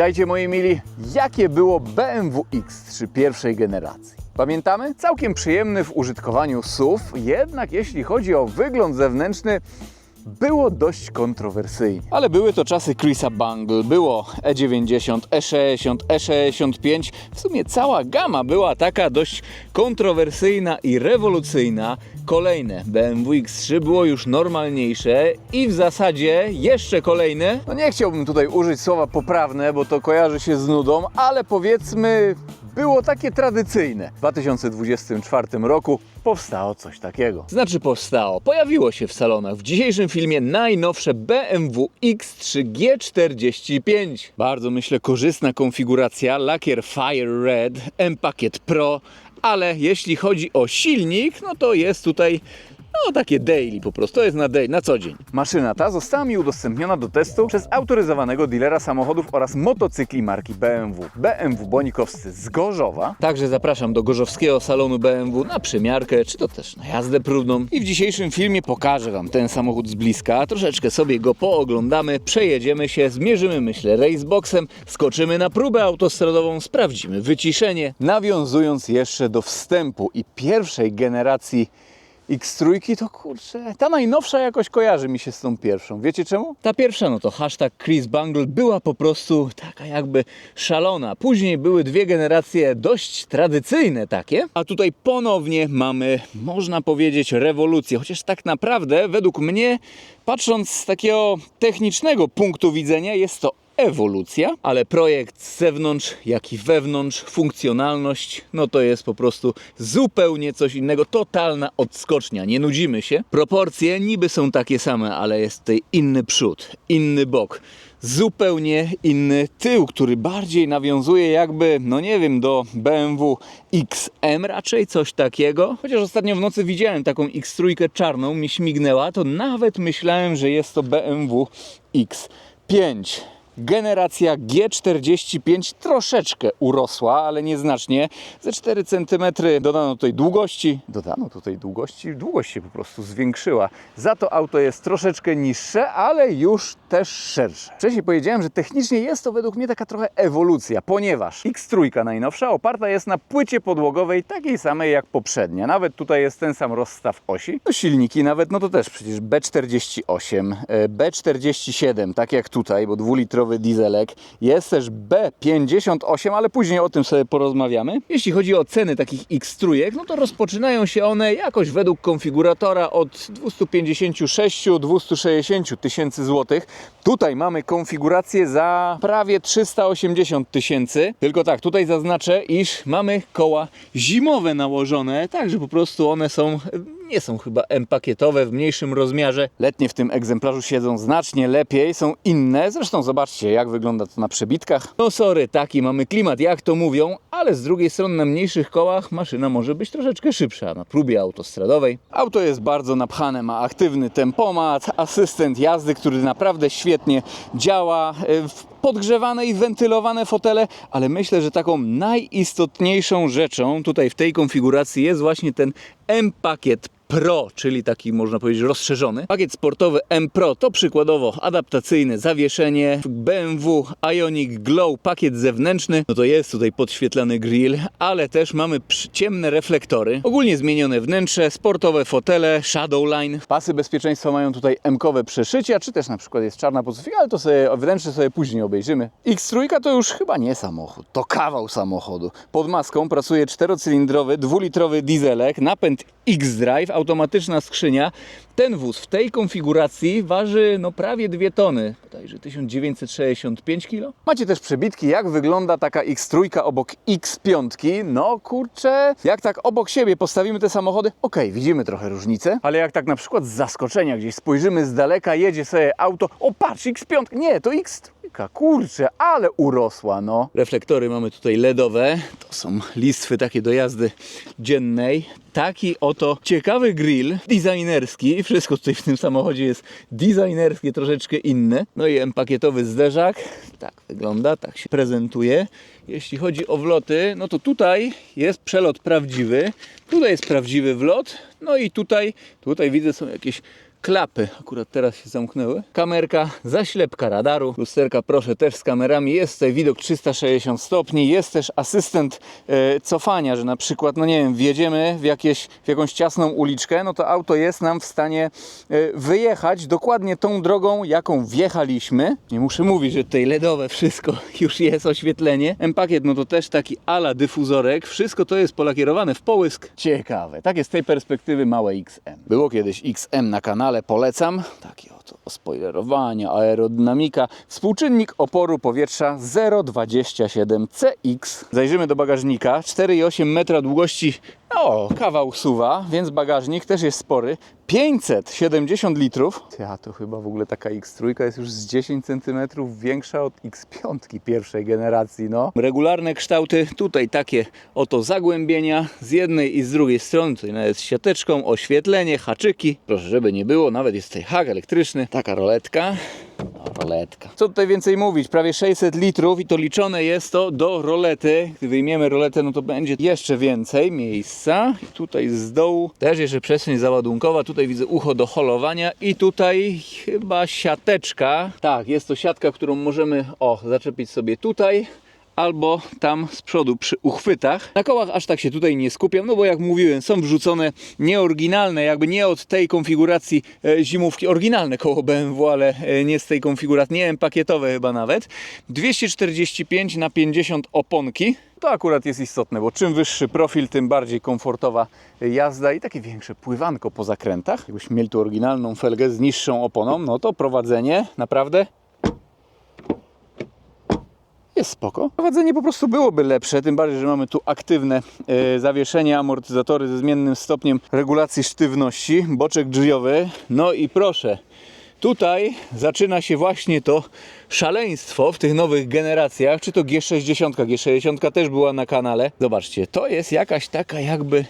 Witajcie moi mili, jakie było BMW X3 pierwszej generacji? Pamiętamy? Całkiem przyjemny w użytkowaniu SUV, jednak jeśli chodzi o wygląd zewnętrzny, było dość kontrowersyjnie. Ale były to czasy Chrisa Bungle, było E E90, E60, E65. W sumie cała gama była taka dość kontrowersyjna i rewolucyjna. Kolejne BMW X3 było już normalniejsze i w zasadzie jeszcze kolejne. No nie chciałbym tutaj użyć słowa poprawne, bo to kojarzy się z nudą, ale powiedzmy było takie tradycyjne. W 2024 roku powstało coś takiego. Znaczy powstało, pojawiło się w salonach. W dzisiejszym filmie najnowsze BMW X3 G45. Bardzo myślę korzystna konfiguracja, lakier Fire Red, M-Pakiet Pro, ale jeśli chodzi o silnik, no to jest tutaj no takie daily po prostu, to jest na, day, na co dzień. Maszyna ta została mi udostępniona do testu przez autoryzowanego dealera samochodów oraz motocykli marki BMW. BMW Bonikowscy z Gorzowa. Także zapraszam do gorzowskiego salonu BMW na przymiarkę, czy to też na jazdę próbną. I w dzisiejszym filmie pokażę Wam ten samochód z bliska, troszeczkę sobie go pooglądamy, przejedziemy się, zmierzymy myślę raceboxem, skoczymy na próbę autostradową, sprawdzimy wyciszenie, nawiązując jeszcze do wstępu i pierwszej generacji X3 to kurczę, ta najnowsza jakoś kojarzy mi się z tą pierwszą. Wiecie czemu? Ta pierwsza, no to hashtag Chris Bungle była po prostu taka jakby szalona. Później były dwie generacje dość tradycyjne takie, a tutaj ponownie mamy, można powiedzieć, rewolucję. Chociaż tak naprawdę, według mnie, patrząc z takiego technicznego punktu widzenia, jest to ewolucja, ale projekt z zewnątrz, jak i wewnątrz, funkcjonalność, no to jest po prostu zupełnie coś innego, totalna odskocznia, nie nudzimy się. Proporcje niby są takie same, ale jest tutaj inny przód, inny bok. Zupełnie inny tył, który bardziej nawiązuje jakby, no nie wiem, do BMW XM raczej, coś takiego. Chociaż ostatnio w nocy widziałem taką X3 czarną, mi śmignęła, to nawet myślałem, że jest to BMW X5. Generacja G45 troszeczkę urosła, ale nieznacznie. Ze 4 cm dodano tutaj długości. Dodano tutaj długości, długość się po prostu zwiększyła. Za to auto jest troszeczkę niższe, ale już też szersze. Wcześniej powiedziałem, że technicznie jest to według mnie taka trochę ewolucja, ponieważ X3 najnowsza oparta jest na płycie podłogowej takiej samej jak poprzednia. Nawet tutaj jest ten sam rozstaw osi. No silniki nawet, no to też przecież B48, e, B47, tak jak tutaj, bo dwulitrowy dieselek. Jest też B58, ale później o tym sobie porozmawiamy. Jeśli chodzi o ceny takich X3, no to rozpoczynają się one jakoś według konfiguratora od 256-260 tysięcy złotych. Tutaj mamy konfigurację za prawie 380 tysięcy. Tylko tak, tutaj zaznaczę, iż mamy koła zimowe nałożone, także po prostu one są nie są chyba M-pakietowe w mniejszym rozmiarze. Letnie w tym egzemplarzu siedzą znacznie lepiej, są inne. Zresztą zobaczcie, jak wygląda to na przebitkach. No sorry, taki mamy klimat, jak to mówią, ale z drugiej strony na mniejszych kołach maszyna może być troszeczkę szybsza na próbie autostradowej. Auto jest bardzo napchane, ma aktywny tempomat, asystent jazdy, który naprawdę świetnie działa. y, w podgrzewane i wentylowane fotele, ale myślę, że taką najistotniejszą rzeczą tutaj w tej konfiguracji jest właśnie ten M-pakiet Pro, czyli taki można powiedzieć rozszerzony. Pakiet sportowy M Pro to przykładowo adaptacyjne zawieszenie, BMW Ioniq Glow pakiet zewnętrzny, no to jest tutaj podświetlany grill, ale też mamy ciemne reflektory, ogólnie zmienione wnętrze, sportowe fotele, Shadowline. Pasy bezpieczeństwa mają tutaj M-kowe przeszycia, czy też na przykład jest czarna pozycja, ale to sobie wnętrze sobie później obejrzymy. X3 to już chyba nie samochód, to kawał samochodu. Pod maską pracuje czterocylindrowy, dwulitrowy dieselek, napęd X-Drive, automatyczna skrzynia. Ten wóz w tej konfiguracji waży no prawie 2 tony, bodajże 1965 kg. Macie też przebitki, jak wygląda taka X3 obok X5. No kurczę, jak tak obok siebie postawimy te samochody, okej, widzimy trochę różnicę, ale jak tak na przykład z zaskoczenia gdzieś spojrzymy z daleka, jedzie sobie auto, o patrz, X5, nie, to X3. Kurczę, ale urosła, no. Reflektory mamy tutaj LEDowe. To są listwy takie do jazdy dziennej. Taki oto ciekawy grill, designerski. Wszystko tutaj w tym samochodzie jest designerskie, troszeczkę inne. No i M-pakietowy zderzak. Tak wygląda, tak się prezentuje. Jeśli chodzi o wloty, no to tutaj jest przelot prawdziwy. Tutaj jest prawdziwy wlot. No i tutaj, tutaj widzę są jakieś klapy, akurat teraz się zamknęły. Kamerka, zaślepka radaru, lusterka proszę też z kamerami, jest tutaj widok 360 stopni, jest też asystent e, cofania, że na przykład, no nie wiem, wjedziemy w, jakieś, w jakąś ciasną uliczkę, no to auto jest nam w stanie e, wyjechać dokładnie tą drogą, jaką wjechaliśmy. Nie muszę mówić, że tutaj LEDowe wszystko już jest oświetlenie. M-Pakiet, no to też taki ala dyfuzorek, wszystko to jest polakierowane w połysk. Ciekawe, tak jest z tej perspektywy małe XM. Było kiedyś XM na kanale, polecam. Takie oto spoilerowanie, aerodynamika. Współczynnik oporu powietrza 0,27 CX. Zajrzymy do bagażnika. 4,8 metra długości, o, kawał suwa, więc bagażnik też jest spory. 570 litrów. Ja to chyba w ogóle taka X3 jest już z 10 cm większa od X5 pierwszej generacji, no. Regularne kształty, tutaj takie oto zagłębienia z jednej i z drugiej strony, tutaj nawet z siateczką, oświetlenie, haczyki. Proszę, żeby nie było, nawet jest tutaj hak elektryczny, taka roletka. No, roletka. Co tutaj więcej mówić? Prawie 600 litrów i to liczone jest to do rolety. Gdy wyjmiemy roletę, no to będzie jeszcze więcej miejsca. I tutaj z dołu też jeszcze przestrzeń załadunkowa. Tutaj widzę ucho do holowania i tutaj chyba siateczka. Tak, jest to siatka, którą możemy o zaczepić sobie tutaj albo tam z przodu przy uchwytach. Na kołach aż tak się tutaj nie skupiam, no bo jak mówiłem, są wrzucone nieoryginalne, jakby nie od tej konfiguracji e, zimówki, oryginalne koło BMW, ale e, nie z tej konfiguracji, nie wiem, pakietowe chyba nawet. 245 na 50 oponki. To akurat jest istotne, bo czym wyższy profil, tym bardziej komfortowa jazda i takie większe pływanko po zakrętach. Jakbyśmy mieli tu oryginalną felgę z niższą oponą, no to prowadzenie naprawdę jest spoko. Prowadzenie po prostu byłoby lepsze, tym bardziej, że mamy tu aktywne e, zawieszenie, amortyzatory ze zmiennym stopniem regulacji sztywności, boczek drzwiowy. No i proszę, tutaj zaczyna się właśnie to szaleństwo w tych nowych generacjach, czy to G60, G60 też była na kanale. Zobaczcie, to jest jakaś taka jakby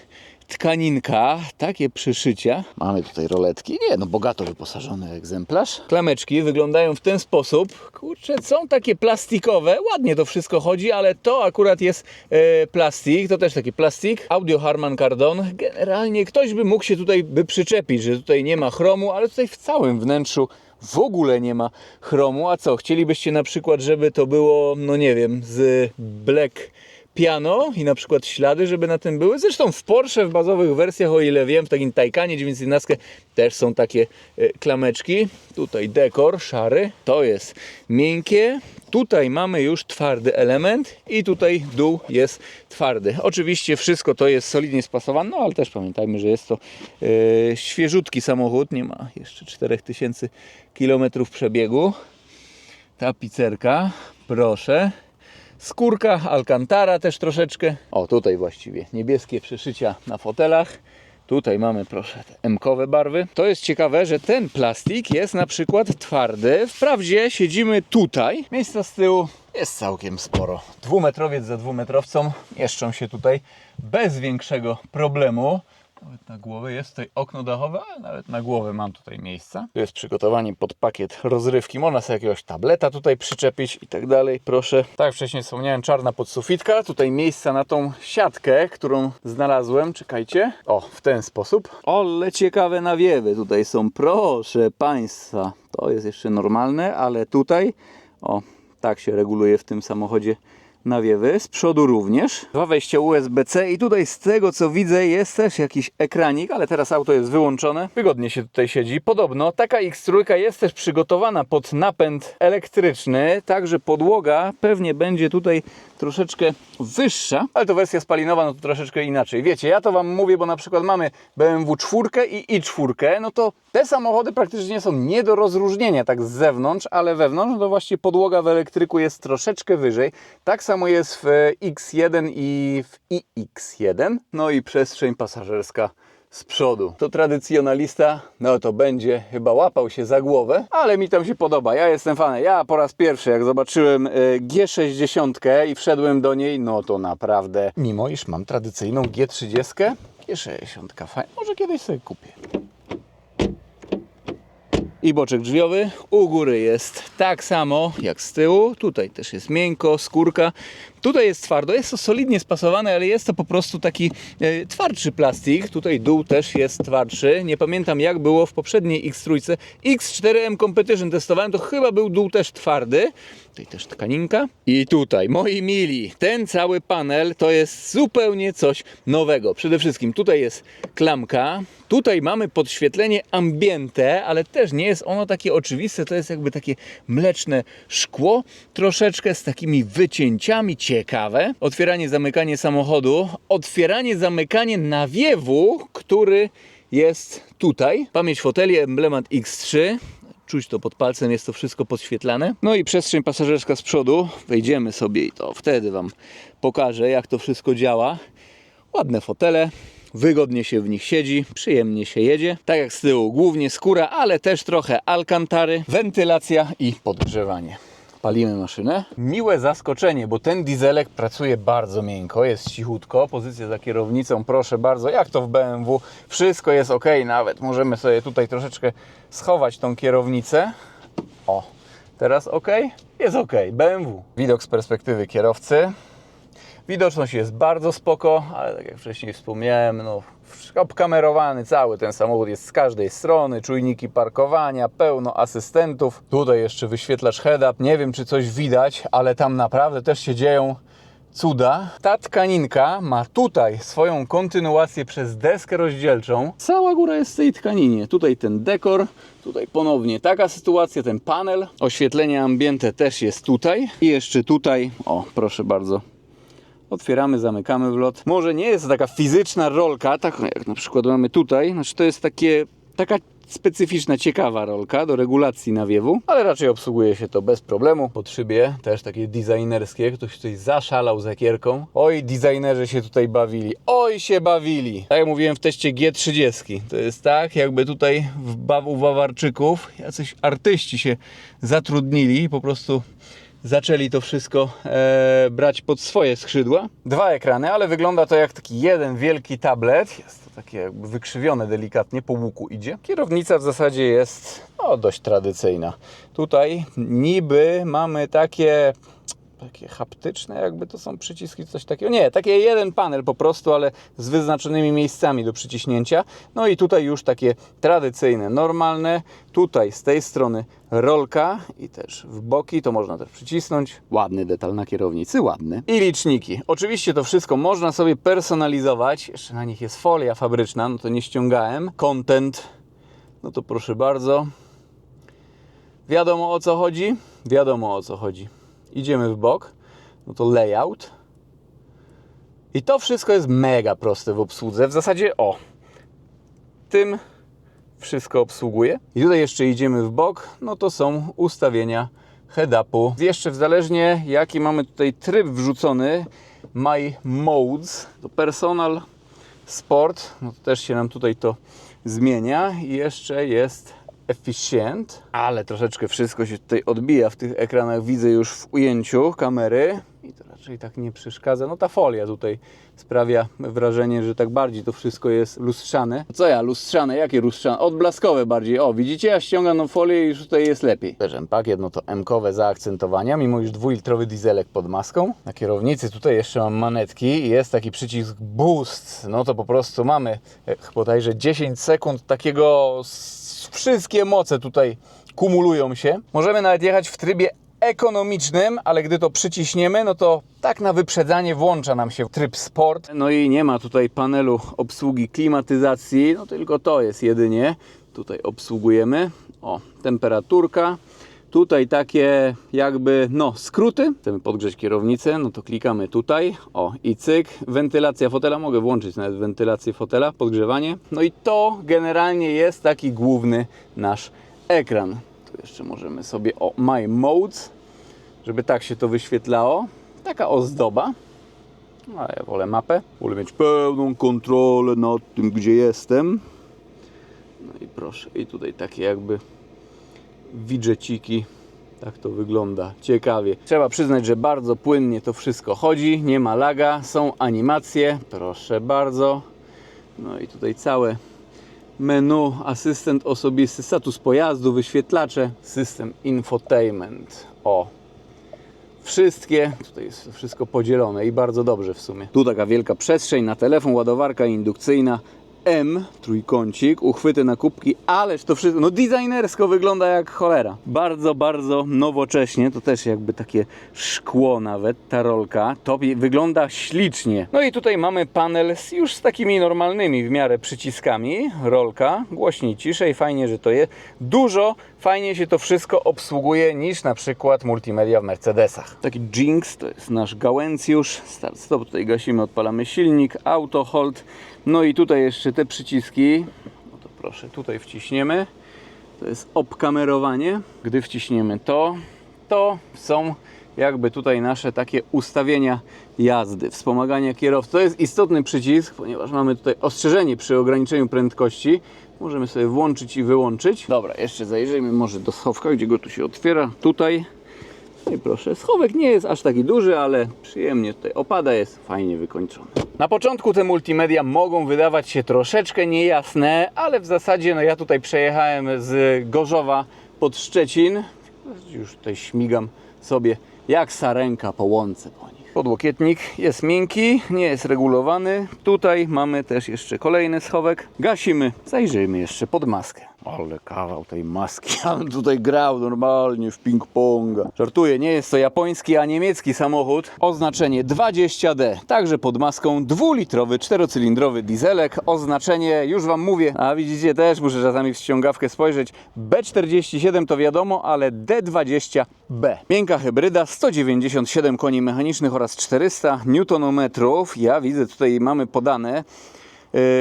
tkaninka, takie przyszycia. Mamy tutaj roletki. Nie, no bogato wyposażony egzemplarz. Klameczki wyglądają w ten sposób. Kurczę, są takie plastikowe. Ładnie to wszystko chodzi, ale to akurat jest e, plastik. To też taki plastik. Audio Harman Kardon. Generalnie ktoś by mógł się tutaj by przyczepić, że tutaj nie ma chromu, ale tutaj w całym wnętrzu w ogóle nie ma chromu. A co, chcielibyście na przykład, żeby to było, no nie wiem, z black piano i na przykład ślady, żeby na tym były. Zresztą w Porsche w bazowych wersjach, o ile wiem, w takim Taycanie 911 też są takie e, klameczki. Tutaj dekor szary, to jest miękkie. Tutaj mamy już twardy element i tutaj dół jest twardy. Oczywiście wszystko to jest solidnie spasowane, no ale też pamiętajmy, że jest to e, świeżutki samochód, nie ma jeszcze 4000 km przebiegu. Tapicerka, proszę. Skórka, alcantara też troszeczkę. O, tutaj właściwie niebieskie przeszycia na fotelach. Tutaj mamy, proszę, te M-kowe barwy. To jest ciekawe, że ten plastik jest na przykład twardy. Wprawdzie siedzimy tutaj. Miejsca z tyłu jest całkiem sporo. Dwumetrowiec za dwumetrowcą mieszczą się tutaj bez większego problemu. Nawet na głowę jest tutaj okno dachowe, ale nawet na głowę mam tutaj miejsca. Tu jest przygotowanie pod pakiet rozrywki. Można sobie jakiegoś tableta tutaj przyczepić i tak dalej. Proszę. Tak jak wcześniej wspomniałem, czarna podsufitka. Tutaj miejsca na tą siatkę, którą znalazłem. Czekajcie. O, w ten sposób. Ole ciekawe nawiewy tutaj są. Proszę Państwa. To jest jeszcze normalne, ale tutaj, o, tak się reguluje w tym samochodzie nawiewy, z przodu również. Dwa wejścia USB-C i tutaj z tego co widzę jest też jakiś ekranik, ale teraz auto jest wyłączone. Wygodnie się tutaj siedzi. Podobno taka X3 jest też przygotowana pod napęd elektryczny, także podłoga pewnie będzie tutaj troszeczkę wyższa, ale to wersja spalinowa, no to troszeczkę inaczej. Wiecie, ja to Wam mówię, bo na przykład mamy BMW 4 i i4, no to te samochody praktycznie są nie do rozróżnienia tak z zewnątrz, ale wewnątrz, no to właśnie podłoga w elektryku jest troszeczkę wyżej. Tak samo jest w X1 i w iX1. No i przestrzeń pasażerska z przodu. To tradycjonalista, no to będzie chyba łapał się za głowę, ale mi tam się podoba. Ja jestem fanem. Ja po raz pierwszy, jak zobaczyłem e, G60 i wszedłem do niej, no to naprawdę, mimo iż mam tradycyjną G30, G60 fajnie. Może kiedyś sobie kupię. I boczek drzwiowy u góry jest tak samo jak z tyłu. Tutaj też jest miękko, skórka. Tutaj jest twardo, jest to solidnie spasowane, ale jest to po prostu taki e, twardszy plastik. Tutaj dół też jest twardszy. Nie pamiętam jak było w poprzedniej X3. X4M Competition testowałem, to chyba był dół też twardy. Tutaj też tkaninka. I tutaj, moi mili, ten cały panel to jest zupełnie coś nowego. Przede wszystkim tutaj jest klamka, tutaj mamy podświetlenie ambiente, ale też nie jest ono takie oczywiste, to jest jakby takie mleczne szkło, troszeczkę z takimi wycięciami, ciekawe. Otwieranie, zamykanie samochodu, otwieranie, zamykanie nawiewu, który jest tutaj. Pamięć foteli, emblemat X3. Czuć to pod palcem, jest to wszystko podświetlane. No i przestrzeń pasażerska z przodu. Wejdziemy sobie i to wtedy Wam pokażę, jak to wszystko działa. Ładne fotele, wygodnie się w nich siedzi, przyjemnie się jedzie. Tak jak z tyłu, głównie skóra, ale też trochę alkantary, wentylacja i podgrzewanie. Palimy maszynę. Miłe zaskoczenie, bo ten dieselek pracuje bardzo miękko, jest cichutko. Pozycja za kierownicą, proszę bardzo, jak to w BMW. Wszystko jest ok, nawet możemy sobie tutaj troszeczkę schować tą kierownicę. O, teraz ok? Jest ok, BMW. Widok z perspektywy kierowcy. Widoczność jest bardzo spoko, ale tak jak wcześniej wspomniałem, no, obkamerowany cały ten samochód jest z każdej strony, czujniki parkowania, pełno asystentów. Tutaj jeszcze wyświetlacz head-up. Nie wiem, czy coś widać, ale tam naprawdę też się dzieją cuda. Ta tkaninka ma tutaj swoją kontynuację przez deskę rozdzielczą. Cała góra jest w tej tkaninie. Tutaj ten dekor, tutaj ponownie taka sytuacja, ten panel. Oświetlenie ambiente też jest tutaj. I jeszcze tutaj, o proszę bardzo, Otwieramy, zamykamy wlot. Może nie jest to taka fizyczna rolka, tak jak na przykład mamy tutaj. Znaczy to jest takie, taka specyficzna, ciekawa rolka do regulacji nawiewu, ale raczej obsługuje się to bez problemu. Pod szybie też takie designerskie, ktoś tutaj zaszalał z ekierką. Oj, designerzy się tutaj bawili. Oj, się bawili. Tak jak mówiłem w teście G30. To jest tak, jakby tutaj w ba- u Bawarczyków jacyś artyści się zatrudnili po prostu zaczęli to wszystko e, brać pod swoje skrzydła. Dwa ekrany, ale wygląda to jak taki jeden wielki tablet. Jest to takie jakby wykrzywione delikatnie, po łuku idzie. Kierownica w zasadzie jest no, dość tradycyjna. Tutaj niby mamy takie takie haptyczne, jakby to są przyciski, coś takiego. Nie, takie jeden panel po prostu, ale z wyznaczonymi miejscami do przyciśnięcia. No i tutaj już takie tradycyjne, normalne. Tutaj z tej strony rolka i też w boki, to można też przycisnąć. Ładny detal na kierownicy, ładny. I liczniki. Oczywiście to wszystko można sobie personalizować. Jeszcze na nich jest folia fabryczna, no to nie ściągałem. Content, no to proszę bardzo. Wiadomo o co chodzi? Wiadomo o co chodzi idziemy w bok, no to layout. I to wszystko jest mega proste w obsłudze. W zasadzie o, tym wszystko obsługuje. I tutaj jeszcze idziemy w bok, no to są ustawienia head-upu. Jeszcze w zależnie jaki mamy tutaj tryb wrzucony, My Modes, to Personal, Sport, no to też się nam tutaj to zmienia. I jeszcze jest efficient, ale troszeczkę wszystko się tutaj odbija w tych ekranach. Widzę już w ujęciu kamery i to raczej tak nie przeszkadza. No ta folia tutaj sprawia wrażenie, że tak bardziej to wszystko jest lustrzane. Co ja, lustrzane? Jakie lustrzane? Odblaskowe bardziej. O, widzicie? Ja ściągam tą folię i już tutaj jest lepiej. Też pakiet, no to M-kowe zaakcentowania, mimo już dwulitrowy dieselek pod maską. Na kierownicy tutaj jeszcze mam manetki i jest taki przycisk boost. No to po prostu mamy e, bodajże 10 sekund takiego wszystkie moce tutaj kumulują się. Możemy nawet jechać w trybie ekonomicznym, ale gdy to przyciśniemy, no to tak na wyprzedzanie włącza nam się tryb sport. No i nie ma tutaj panelu obsługi klimatyzacji, no tylko to jest jedynie. Tutaj obsługujemy. O, temperaturka. Tutaj takie jakby, no, skróty. Chcemy podgrzeć kierownicę, no to klikamy tutaj. O, i cyk. Wentylacja fotela. Mogę włączyć nawet wentylację fotela, podgrzewanie. No i to generalnie jest taki główny nasz ekran. Tu jeszcze możemy sobie, o, My Modes, żeby tak się to wyświetlało. Taka ozdoba. No, ale ja wolę mapę. Wolę mieć pełną kontrolę nad tym, gdzie jestem. No i proszę, i tutaj takie jakby widżeciki. Tak to wygląda. Ciekawie. Trzeba przyznać, że bardzo płynnie to wszystko chodzi. Nie ma laga, są animacje. Proszę bardzo. No i tutaj całe menu, asystent osobisty, status pojazdu, wyświetlacze, system infotainment. O, wszystkie. Tutaj jest wszystko podzielone i bardzo dobrze w sumie. Tu taka wielka przestrzeń na telefon, ładowarka indukcyjna. M, trójkącik, uchwyty na kubki, ależ to wszystko, no designersko wygląda jak cholera. Bardzo, bardzo nowocześnie, to też jakby takie szkło nawet, ta rolka, to wygląda ślicznie. No i tutaj mamy panel z już z takimi normalnymi w miarę przyciskami, rolka, głośniej, ciszej, fajnie, że to jest. Dużo, fajnie się to wszystko obsługuje niż na przykład multimedia w Mercedesach. Taki Jinx, to jest nasz gałęcjusz, start stop, tutaj gasimy, odpalamy silnik, auto hold, no i tutaj jeszcze te przyciski, no to proszę, tutaj wciśniemy, to jest obkamerowanie, gdy wciśniemy to, to są jakby tutaj nasze takie ustawienia jazdy, wspomagania kierowcy. To jest istotny przycisk, ponieważ mamy tutaj ostrzeżenie przy ograniczeniu prędkości. Możemy sobie włączyć i wyłączyć. Dobra, jeszcze zajrzyjmy może do schowka, gdzie go tu się otwiera. Tutaj. I proszę, schowek nie jest aż taki duży, ale przyjemnie tutaj opada, jest fajnie wykończony. Na początku te multimedia mogą wydawać się troszeczkę niejasne, ale w zasadzie no ja tutaj przejechałem z Gorzowa pod Szczecin. Już tutaj śmigam sobie jak sarenka po łące po nich. Podłokietnik jest miękki, nie jest regulowany. Tutaj mamy też jeszcze kolejny schowek. Gasimy, zajrzyjmy jeszcze pod maskę. Ale kawał tej maski. Ja bym tutaj grał normalnie w ping-ponga. Żartuję, nie jest to japoński, a niemiecki samochód. Oznaczenie 20D. Także pod maską dwulitrowy, czterocylindrowy dieselek. Oznaczenie, już Wam mówię, a widzicie też, muszę czasami w ściągawkę spojrzeć. B47 to wiadomo, ale D20B. Miękka hybryda, 197 koni mechanicznych oraz 400 Nm. Ja widzę, tutaj mamy podane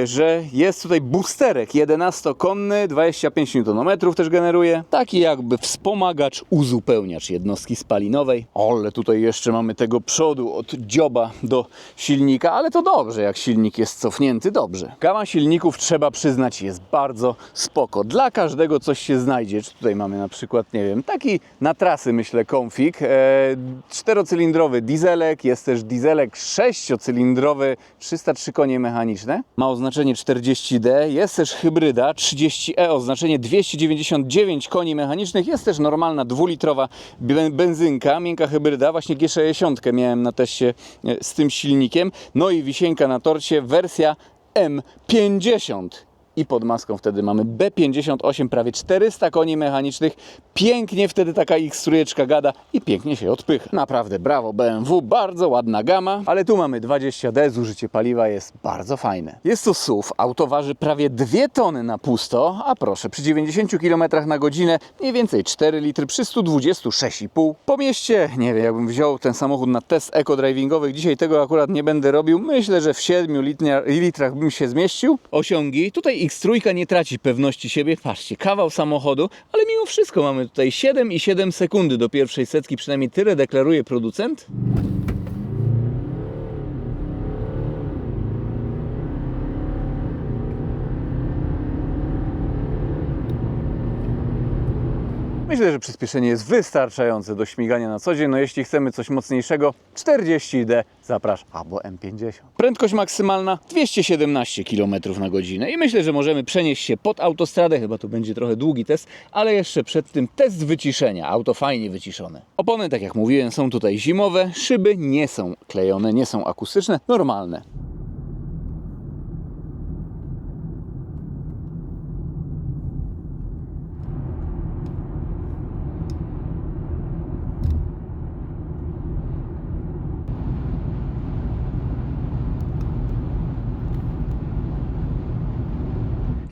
że jest tutaj boosterek 11-konny, 25 Nm też generuje. Taki jakby wspomagacz, uzupełniacz jednostki spalinowej. Ale tutaj jeszcze mamy tego przodu od dzioba do silnika, ale to dobrze, jak silnik jest cofnięty, dobrze. Gama silników trzeba przyznać jest bardzo spoko. Dla każdego coś się znajdzie. Czy tutaj mamy na przykład, nie wiem, taki na trasy myślę konfig. E, czterocylindrowy dieselek, jest też dieselek sześciocylindrowy, 303 konie mechaniczne ma oznaczenie 40D, jest też hybryda 30E, oznaczenie 299 koni mechanicznych, jest też normalna dwulitrowa be- benzynka, miękka hybryda, właśnie G60 miałem na teście e, z tym silnikiem, no i wisienka na torcie, wersja M50 i pod maską wtedy mamy B58, prawie 400 koni mechanicznych. Pięknie wtedy taka ich strujeczka gada i pięknie się odpycha. Naprawdę brawo BMW, bardzo ładna gama, ale tu mamy 20D, zużycie paliwa jest bardzo fajne. Jest to SUV, auto waży prawie 2 tony na pusto, a proszę, przy 90 km na godzinę mniej więcej 4 litry, przy 126,5. Po mieście, nie wiem, jakbym wziął ten samochód na test eco-drivingowy, dzisiaj tego akurat nie będę robił, myślę, że w 7 litnia- litrach bym się zmieścił. Osiągi, tutaj X3 nie traci pewności siebie, patrzcie, kawał samochodu, ale mimo wszystko mamy tutaj 7,7 sekundy do pierwszej setki, przynajmniej tyle deklaruje producent. Myślę, że przyspieszenie jest wystarczające do śmigania na co dzień. No jeśli chcemy coś mocniejszego, 40D zapraszam, albo M50. Prędkość maksymalna 217 km na godzinę i myślę, że możemy przenieść się pod autostradę, chyba to będzie trochę długi test, ale jeszcze przed tym test wyciszenia. Auto fajnie wyciszone. Opony, tak jak mówiłem, są tutaj zimowe, szyby nie są klejone, nie są akustyczne, normalne.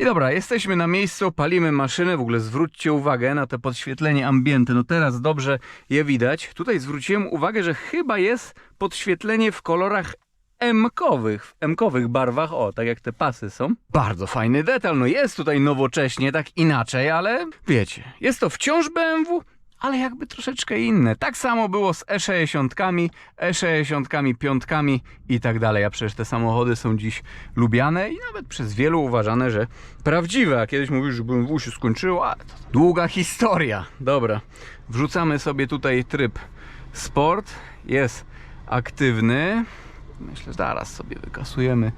Dobra, jesteśmy na miejscu, palimy maszynę. W ogóle zwróćcie uwagę na to podświetlenie ambienty. No teraz dobrze je widać. Tutaj zwróciłem uwagę, że chyba jest podświetlenie w kolorach M-kowych, w M-kowych barwach, o, tak jak te pasy są. Bardzo fajny detal, no jest tutaj nowocześnie, tak inaczej, ale wiecie, jest to wciąż BMW, ale jakby troszeczkę inne. Tak samo było z E60, E60, piątkami i tak dalej. A przecież te samochody są dziś lubiane i nawet przez wielu uważane, że prawdziwe. A kiedyś mówisz, że BMW się skończyło, ale to długa historia. Dobra, wrzucamy sobie tutaj tryb sport. Jest aktywny. Myślę, że zaraz sobie wykasujemy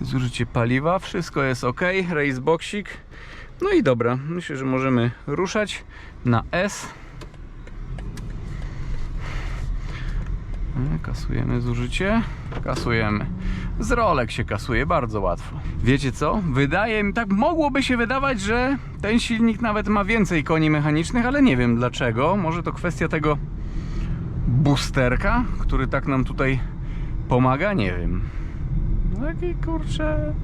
zużycie paliwa. Wszystko jest ok. Raceboxik. No i dobra, myślę, że możemy ruszać na S. Kasujemy zużycie. Kasujemy. Z rolek się kasuje bardzo łatwo. Wiecie co? Wydaje mi, tak mogłoby się wydawać, że ten silnik nawet ma więcej koni mechanicznych, ale nie wiem dlaczego. Może to kwestia tego boosterka, który tak nam tutaj pomaga? Nie wiem. Taki kurczę.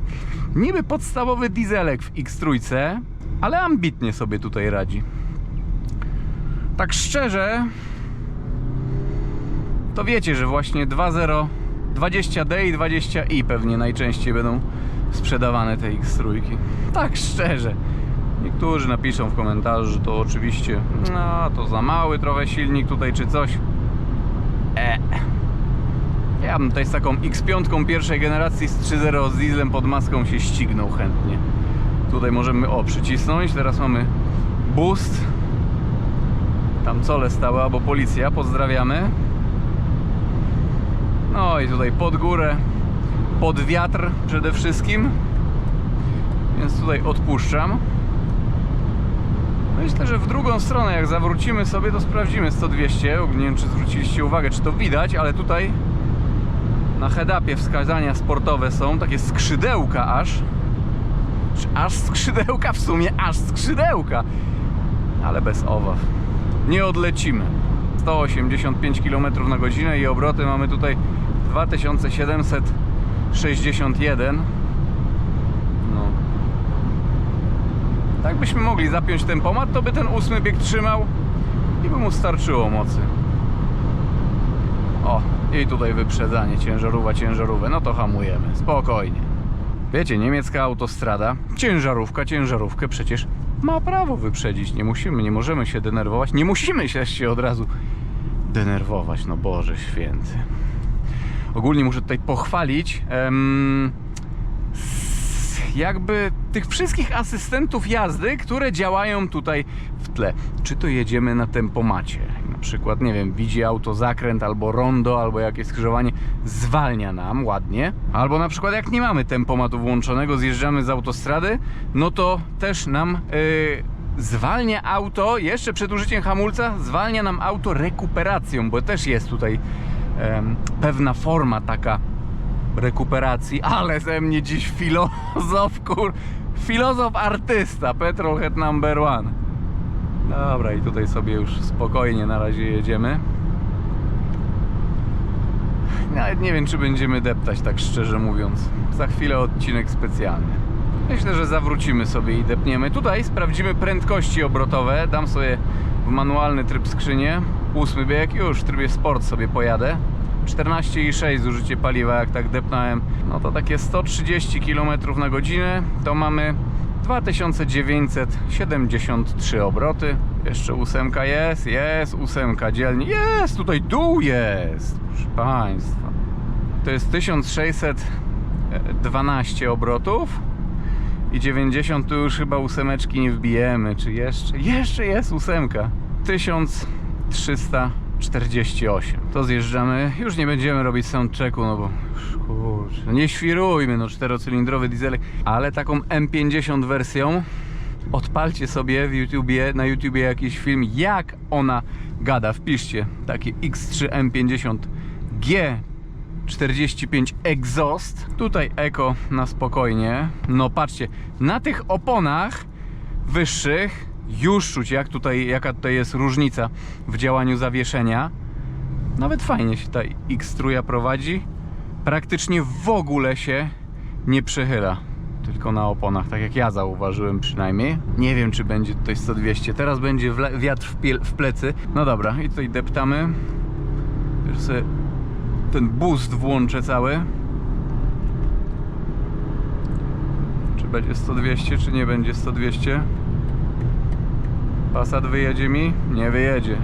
Niby podstawowy dieselek w X3, ale ambitnie sobie tutaj radzi. Tak szczerze, to wiecie, że właśnie 2.0, 20D i 20i pewnie najczęściej będą sprzedawane te X3. Tak szczerze. Niektórzy napiszą w komentarzu, że to oczywiście, no to za mały trochę silnik tutaj czy coś. E. Ja bym tutaj z taką X5 pierwszej generacji z 3.0 z dieslem pod maską się ścignął chętnie. Tutaj możemy, o, przycisnąć. Teraz mamy boost. Tam cole stała, albo policja. Pozdrawiamy. No i tutaj pod górę, pod wiatr przede wszystkim. Więc tutaj odpuszczam. Myślę, że w drugą stronę, jak zawrócimy sobie, to sprawdzimy 100-200. Nie wiem, czy zwróciliście uwagę, czy to widać, ale tutaj na head-upie wskazania sportowe są takie skrzydełka aż. Czy aż skrzydełka? W sumie aż skrzydełka. Ale bez obaw. Nie odlecimy. 185 km na godzinę i obroty mamy tutaj 2761. No. Tak byśmy mogli zapiąć tempomat, to by ten ósmy bieg trzymał i by mu starczyło mocy. O, i tutaj wyprzedzanie, ciężarówka, ciężarówkę. No to hamujemy, spokojnie. Wiecie, niemiecka autostrada, ciężarówka, ciężarówkę przecież ma prawo wyprzedzić. Nie musimy, nie możemy się denerwować. Nie musimy się, się od razu denerwować, no Boże święty. Ogólnie muszę tutaj pochwalić s- jakby tych wszystkich asystentów jazdy, które działają tutaj w tle. Czy to jedziemy na tempomacie? Na przykład, nie wiem, widzi auto zakręt albo rondo, albo jakieś skrzyżowanie, zwalnia nam ładnie. Albo na przykład jak nie mamy tempomatu włączonego, zjeżdżamy z autostrady, no to też nam yy, zwalnia auto, jeszcze przed użyciem hamulca, zwalnia nam auto rekuperacją, bo też jest tutaj pewna forma taka rekuperacji, ale ze mnie dziś filozof, kur... filozof artysta, petrolhead number one. Dobra, i tutaj sobie już spokojnie na razie jedziemy. Nawet nie wiem, czy będziemy deptać, tak szczerze mówiąc. Za chwilę odcinek specjalny. Myślę, że zawrócimy sobie i depniemy. Tutaj sprawdzimy prędkości obrotowe. Dam sobie w manualny tryb skrzynię. Ósmy bieg, już w trybie sport sobie pojadę. 14,6 zużycie paliwa, jak tak depnąłem. No to takie 130 km na godzinę. To mamy 2973 obroty. Jeszcze ósemka jest, jest ósemka dzielnie. Jest, tutaj dół jest, proszę Państwa. To jest 1612 obrotów. I 90 tu już chyba ósemeczki nie wbijemy. Czy jeszcze? Jeszcze jest ósemka. 1348. To zjeżdżamy. Już nie będziemy robić soundchecku, no bo kurczę, no nie świrujmy, no czterocylindrowy dieselek. Ale taką M50 wersją odpalcie sobie w YouTubie, na YouTubie jakiś film, jak ona gada. Wpiszcie taki X3 M50 G 45 exhaust. Tutaj eko na spokojnie. No patrzcie, na tych oponach wyższych już czuć jak tutaj, jaka tutaj jest różnica w działaniu zawieszenia. Nawet fajnie się ta X3 prowadzi. Praktycznie w ogóle się nie przechyla. Tylko na oponach, tak jak ja zauważyłem przynajmniej. Nie wiem, czy będzie tutaj 100-200. Teraz będzie wiatr w, w plecy. No dobra, i tutaj deptamy. Już sobie ten boost włączę cały. Czy będzie 100-200, czy nie będzie 100-200? Passat wyjedzie mi? Nie wyjedzie.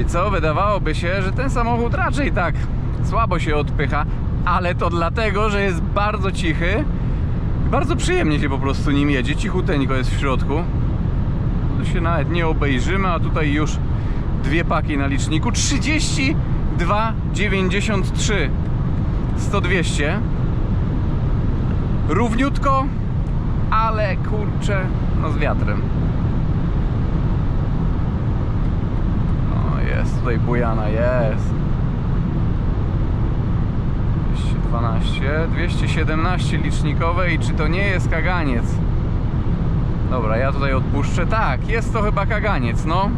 I co? Wydawałoby się, że ten samochód raczej tak słabo się odpycha, ale to dlatego, że jest bardzo cichy. Bardzo przyjemnie się po prostu nim jedzie. Cichuteńko jest w środku. Tu się nawet nie obejrzymy, a tutaj już dwie paki na liczniku. 32,93 100-200 Równiutko, ale kurczę, no z wiatrem. jest tutaj bujana, jest. 212, 217 licznikowe i czy to nie jest kaganiec? Dobra, ja tutaj odpuszczę. Tak, jest to chyba kaganiec, no.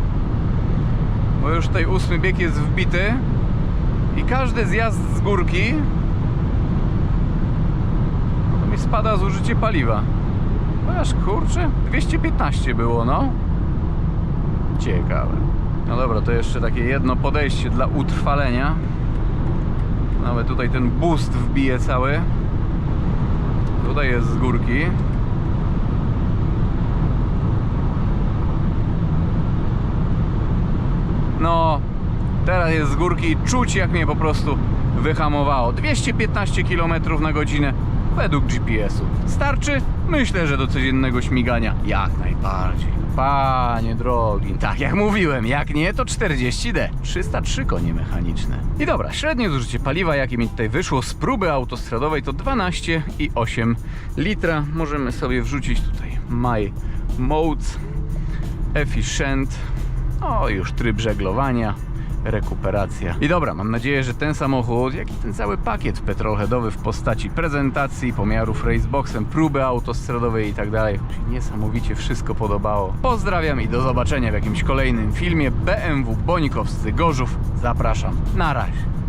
Bo już tutaj ósmy bieg jest wbity i każdy zjazd z górki no to mi spada zużycie paliwa. Chociaż kurczę, 215 było, no. Ciekawe. No dobra, to jeszcze takie jedno podejście dla utrwalenia. Nawet tutaj ten boost wbije cały. Tutaj jest z górki. No, teraz jest z górki czuć jak mnie po prostu wyhamowało. 215 km na godzinę według GPS-u. Starczy? Myślę, że do codziennego śmigania jak najbardziej. Panie drogi, tak jak mówiłem, jak nie to 40D, 303 konie mechaniczne. I dobra, średnie zużycie paliwa, jakie mi tutaj wyszło z próby autostradowej to 12,8 litra. Możemy sobie wrzucić tutaj My Modes Efficient, o już tryb żeglowania, rekuperacja. I dobra, mam nadzieję, że ten samochód, jak i ten cały pakiet petrolheadowy w postaci prezentacji, pomiarów raceboxem, próby autostradowej i tak dalej, mi niesamowicie wszystko podobało. Pozdrawiam i do zobaczenia w jakimś kolejnym filmie. BMW Bonikowscy Gorzów. Zapraszam. Na razie.